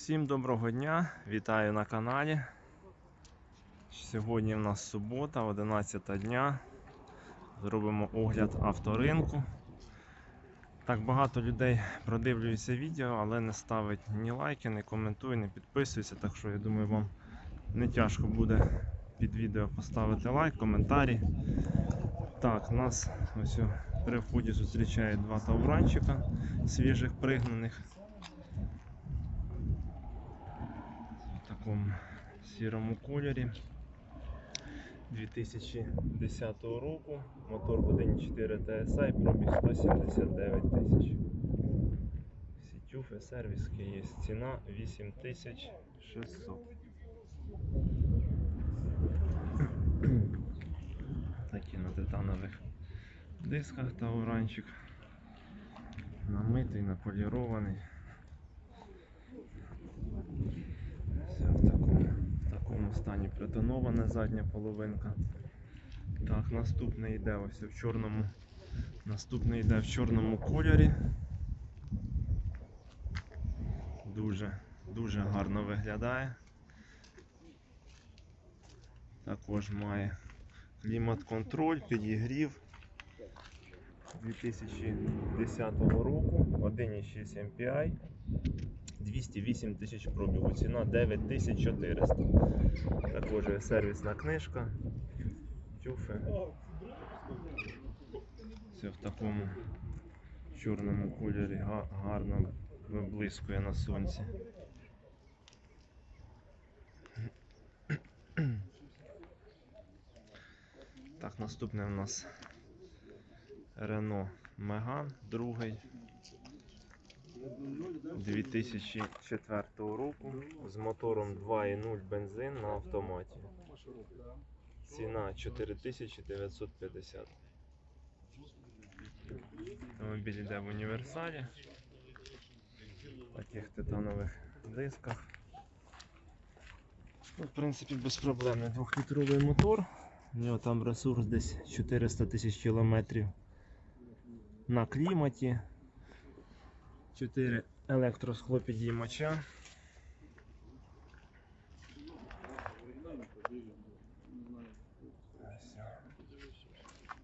Всім доброго дня, вітаю на каналі. Сьогодні в нас субота, 11 дня. Зробимо огляд авторинку. Так багато людей продивлюється відео, але не ставить ні лайки, ні коментує, не підписується. Так що я думаю, вам не тяжко буде під відео поставити лайк, коментарі. Так, нас ось при вході зустрічає два тавранчика свіжих пригнаних. в такому сірому кольорі 2010 року. Мотор 1.4 TSI, пробіг 179 тисяч. Сітюфи, сервіски є. Ціна 8600. Такі на титанових дисках тауранчик. Намитий, наполірований. Все в такому, такому стані притонована задня половинка. Так, наступний йде ось в чорному. Наступний йде в чорному кольорі. Дуже, дуже гарно виглядає. Також має клімат-контроль, підігрів 2010 року, 1,6 MPI. 208 тисяч пробігу, ціна 9400. Також є сервісна книжка, тюфи. Все в такому чорному кольорі гарно виблискує на сонці. Так, наступний у нас Renault Megane, другий 2004 року з мотором 2.0 бензин на автоматі. Ціна 4950. Автомобіль йде в універсалі. В таких титанових дисках. Ну, в принципі, безпроблемний двохлітровий мотор. У нього там ресурс десь 400 тисяч кілометрів на кліматі. 4 електросхлопідіймача.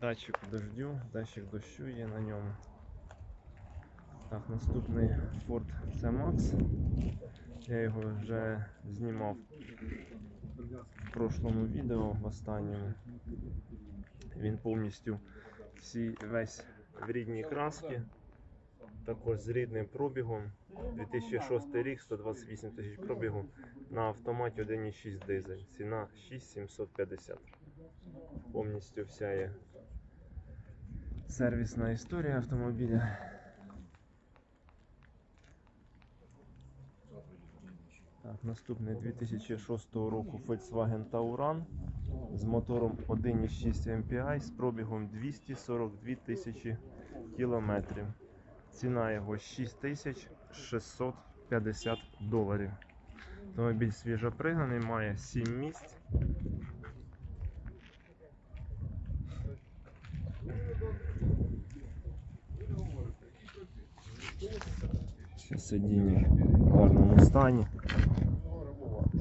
Датчик дождю, датчик дощу є на ньому. Так, наступний Ford C-Max. Я його вже знімав в прошлому відео, в останньому. Він повністю всі, весь в рідній краски також з рідним пробігом. 2006 рік, 128 тисяч пробігу на автоматі 1,6 дизель. Ціна 6750. Повністю вся є сервісна історія автомобіля. Так, наступний 2006 року Volkswagen Tauran з мотором 1,6 MPI з пробігом 242 тисячі кілометрів. Ціна його 6650 доларів. Автомобіль свіжопригнаний, має 7 місць. Сидіння в гарному стані.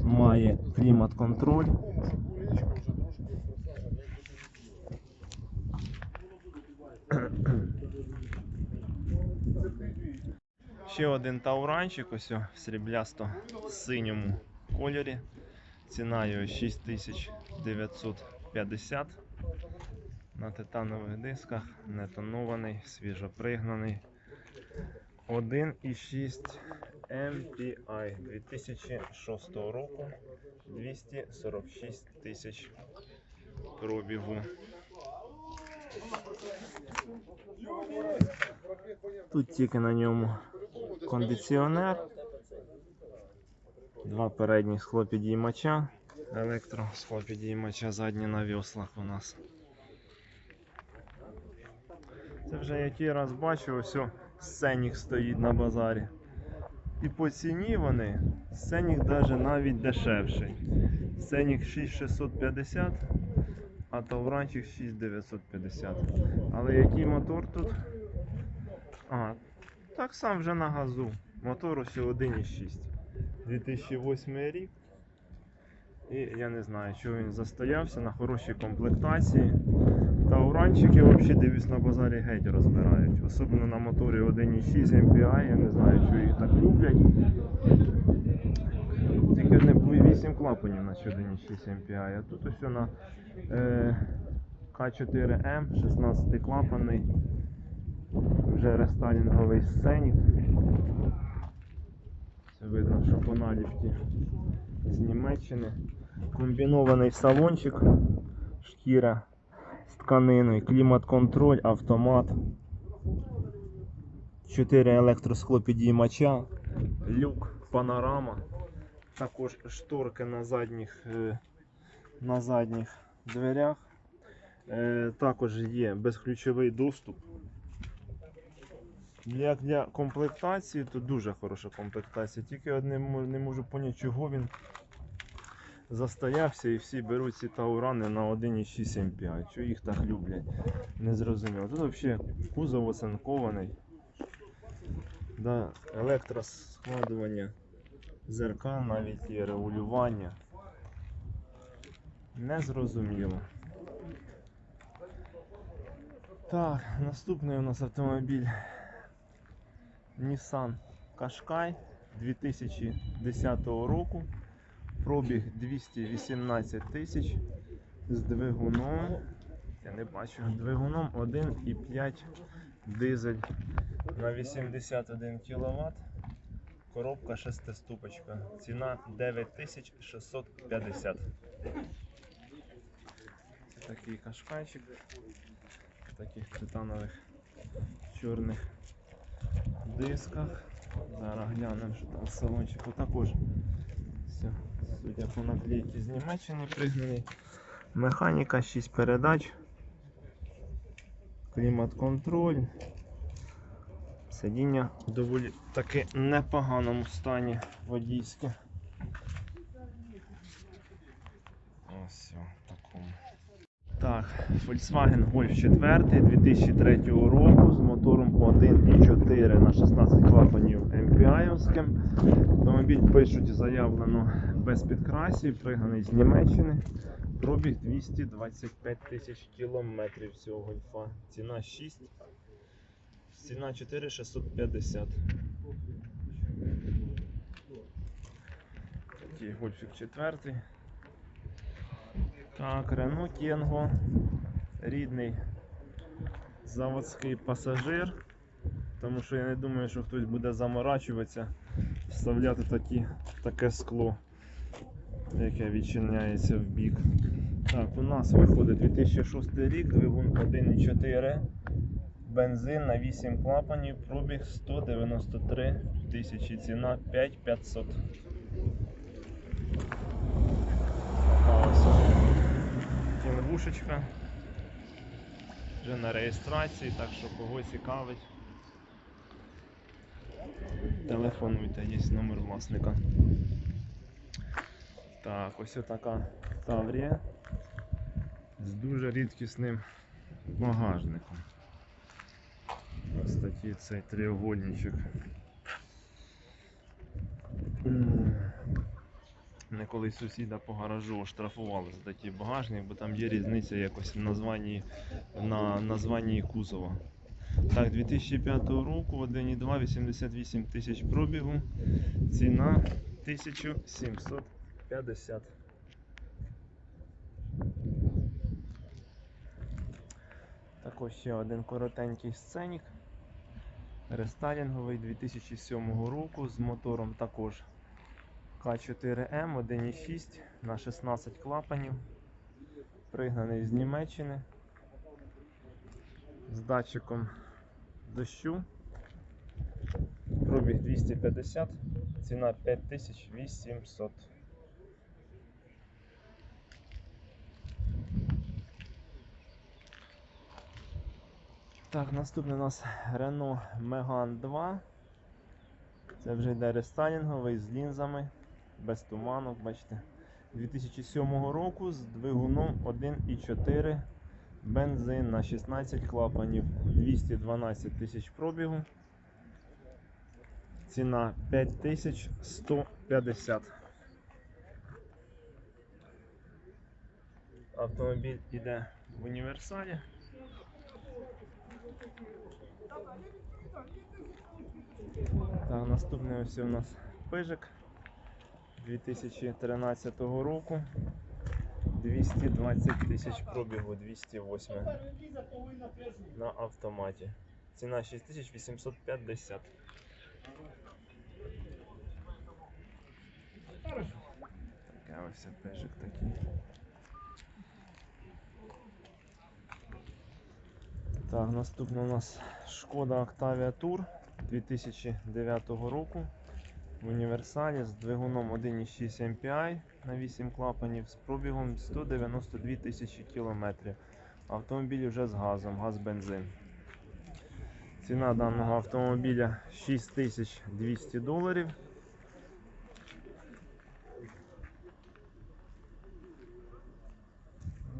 Має клімат-контроль. Ще один тауранчик, ось в сріблясто-синьому кольорі. Ціна його 6950 на титанових дисках, не тонований, свіжопригнаний. 1,6 MPI 2006 року 246 тисяч пробігу. Тут тільки на ньому кондиціонер, два передні схлопідіймача, електро схлопідіймача задні на веслах у нас. Це вже який раз бачу, ось сценік стоїть на базарі. І по ціні вони, сценік даже навіть дешевший. Сценік 6650, а Тавранчик 6950. Але який мотор тут? А, так сам вже на газу. Мотор ось 1,6. 2008 рік. І я не знаю, чого він застоявся на хорошій комплектації. Та уранчики взагалі дивлюсь на базарі геть розбирають. Особливо на моторі 1.6 MPI, я не знаю, чого їх так люблять. Тільки не було 8 клапанів на 1.6 MPI, а тут ось на е, К4М 16 клапанний. Вже рестайлінговий сценік. Це видно, що по наліпці з Німеччини. Комбінований салончик, шкіра з тканиною, клімат-контроль, автомат. 4 електросклопідіймача, люк, панорама. Також шторки на задніх, е, на задніх дверях. Е, Також є безключовий доступ. Як для комплектації, то дуже хороша комплектація. Тільки одне не можу поняти, чого він застоявся і всі беруть ці таурани на 1,6 MPI. Чого їх так люблять? Не зрозуміло. Тут взагалі кузов оцинкований. Да, електроскладування зеркал, навіть є регулювання. Незрозуміло. Так, наступний у нас автомобіль Nissan Qashqai 2010 року. Пробіг 218 тисяч з двигуном. Я не бачу, двигуном 1,5 дизель на 81 кВт. Коробка шестиступочка. Ціна 9650. Це такий кашкайчик. В таких титанових чорних дисках. Зараз глянемо, що там в салончику також. Все, судя по наклейці з Німеччини пригнаний. Механіка, 6 передач. Клімат-контроль. Сидіння в доволі таки непоганому стані водійське. Ось о, такому. Так, Volkswagen Golf 4 2003 року з мотором 1.4 на 16 клапанів MPI-овським. Автомобіль пишуть заявлено без підкрасів, пригнаний з Німеччини. Пробіг 225 тисяч кілометрів цього гольфа. Ціна 6. Ціна 4650. Такий гольфік четвертий. Так, Renault Kangoo. Рідний заводський пасажир. Тому що я не думаю, що хтось буде заморачуватися, вставляти такі, таке скло, яке відчиняється в бік. Так, у нас виходить 2006 рік, двигун 1.4, бензин на 8 клапанів, пробіг 193 тисячі, ціна 5500. Така ось кінгушечка. Вже на реєстрації, так що кого цікавить. Телефонуйте, є номер власника. Так, ось така Таврія з дуже рідкісним багажником. Ось такий цей треугольничок. Мене колись сусіда по гаражу оштрафували за такий багажник, бо там є різниця якось в названні, на названні кузова. Так, 2005 року 1,2 88 тисяч пробігу. Ціна 1750. Також ще один коротенький сценік. Рестайлінговий 2007 року з мотором також К4М 1,6 на 16 клапанів. Пригнаний з Німеччини. З датчиком дощу. Пробіг 250, ціна 5800. Так, наступний у нас Renault Megane 2. Це вже йде рестайлінговий з лінзами, без туманок, бачите. 2007 року з двигуном 1,4 бензин на 16 клапанів, 212 тисяч пробігу. Ціна 5150. Автомобіль йде в універсалі. Так, наступний ось у нас пижик 2013 року. 220 тисяч пробігу, 208 на автоматі. Ціна 6850. Така ось пежик такий. Так, наступна у нас Шкода Octavia Tour 2009 року. В універсалі з двигуном 1.6 MPI на 8 клапанів з пробігом 192 тисячі кілометрів. Автомобіль вже з газом, газ-бензин. Ціна даного автомобіля 6200 доларів.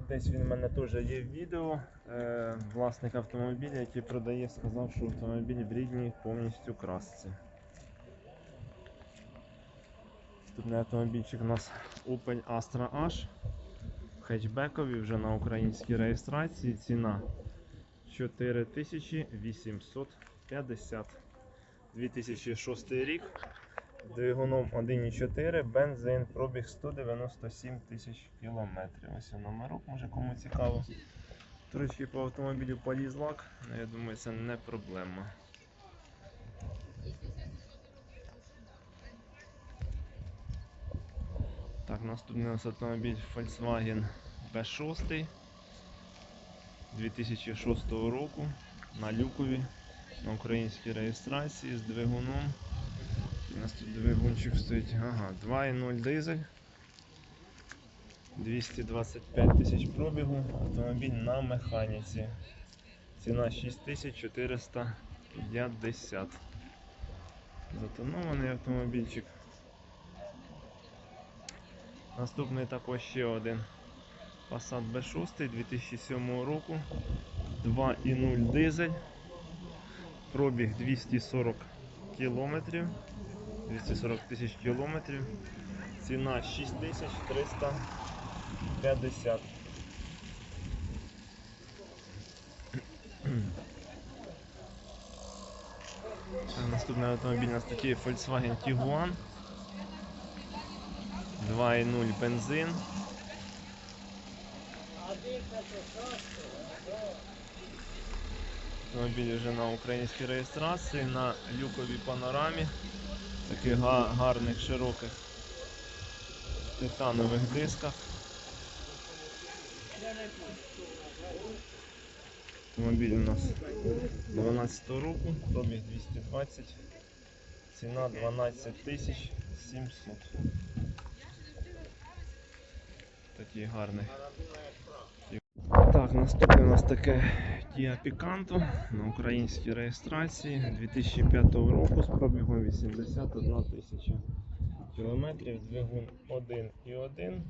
Десь він в мене теж є в відео. Е, власник автомобіля, який продає, сказав, що автомобіль в рідній повністю красці. Наступний автомобільчик у нас Opel Astra H. Хетчбекові вже на українській реєстрації. Ціна 4850. 2006 рік. Двигуном 1.4, бензин, пробіг 197 тисяч кілометрів. Ось номерок, може кому цікаво. Трошки по автомобілю поліз лак, але я думаю, це не проблема. Наступний у нас автомобіль Volkswagen B6 2006 року на люкові на українській реєстрації з двигуном. У нас тут двигунчик стоїть. Ага, 2.0 дизель. 225 тисяч пробігу. Автомобіль на механіці. Ціна 6450. Затонований автомобільчик. Наступний також ще один Passat B6 2007 року. 2.0 дизель. Пробіг 240 кілометрів. 240 тисяч кілометрів. Ціна 6350. Так, Наступний автомобіль у нас Volkswagen Tiguan. 2.0 бензин. Автомобіль вже на українській реєстрації, на люковій панорамі, таких га- гарних широких титанових дисках. Автомобіль у нас 12 року, пробіг 220, ціна 12 тисяч 700. Такий гарний. Так, наступне у нас таке Kia Picanto на українській реєстрації 2005 року з пробігом 81 тисяча кілометрів, двигун 1,1,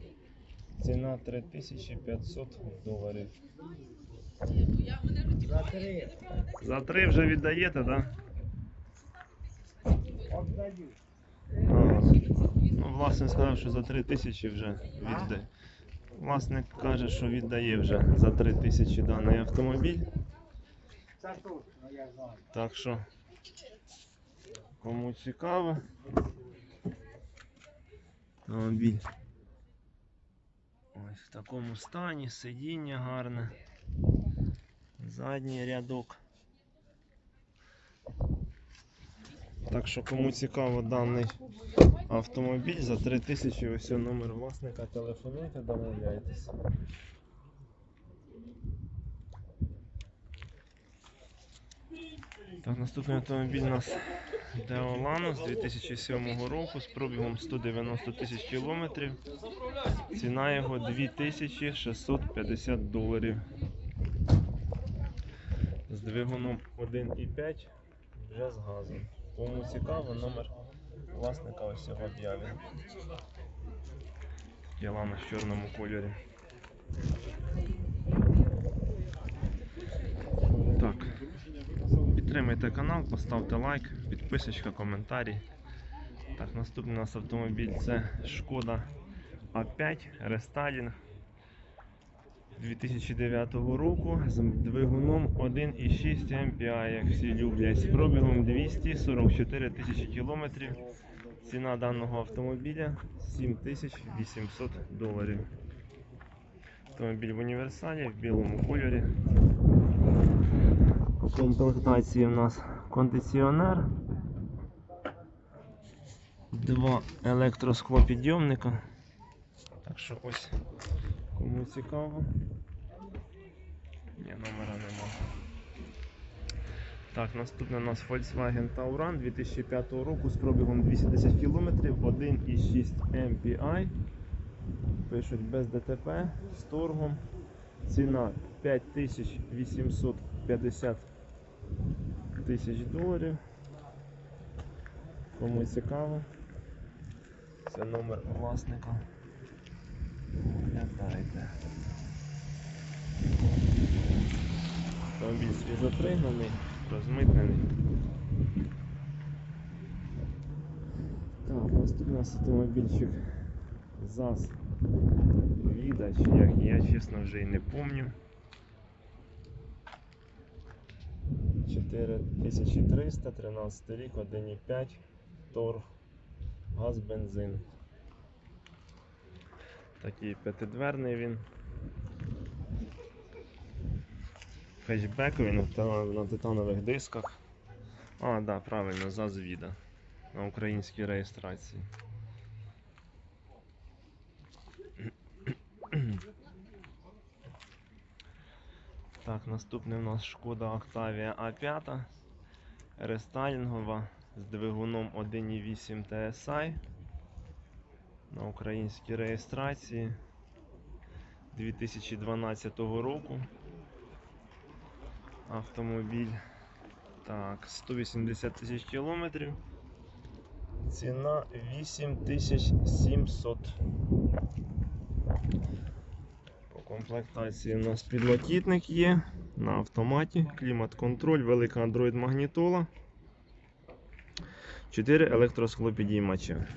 ціна 3500 доларів. За три. За три вже віддаєте, так? Да? Ну, власник сказав, що за 3 тисячі вже віддає. Власник каже, що віддає вже за 3 тисячі даний автомобіль. Так що, кому цікаво, автомобіль. Ось в такому стані, сидіння гарне. Задній рядок. Так що кому цікаво даний автомобіль за 3000 ось номер власника, телефонуйте, домовляйтесь. Так, наступний автомобіль у нас Деолано з 2007 року з пробігом 190 тисяч кілометрів. Ціна його 2650 доларів. З двигуном 1,5 вже з газом. Кому цікаво, номер власника ось в об'яві. Ялана в чорному кольорі. Так. Підтримайте канал, поставте лайк, підписочка, коментарі. Так, наступний у нас автомобіль це Шкода А5 рестайлінг 2009 року з двигуном 1,6 MPI, як всі люблять, з пробігом 244 тисячі кілометрів. Ціна даного автомобіля 7800 доларів. Автомобіль в універсалі в білому кольорі. У комплектації у нас кондиціонер. Два електросклопідйомника. Так що ось кому цікаво. Ні, номера нема. Так, наступний у нас Volkswagen Tauran 2005 року з пробігом 210 км, 1,6 MPI. Пишуть без ДТП з торгом. Ціна 5850 тисяч доларів. Кому цікаво. Це номер власника. Глядайте. Автомобіль свіжопригнаний, розмитнений. Так, наступний у нас автомобільчик ЗАЗ Віда, чи як я чесно вже і не помню. 4300, 13 рік, 1,5 торг, газ, бензин. Такий п'ятидверний він. Хетчбековий на, на титанових дисках. А, так, да, правильно, ЗАЗ Віда. На українській реєстрації. Так, наступний у нас шкода Octavia A5 рестайлінгова з двигуном 1.8 TSI на українській реєстрації 2012 року. Автомобіль так, 180 тисяч кілометрів. Ціна 8700. По комплектації у нас підлокітник є на автоматі, клімат-контроль, велика Android магнітола. 4 електросклопідіймача.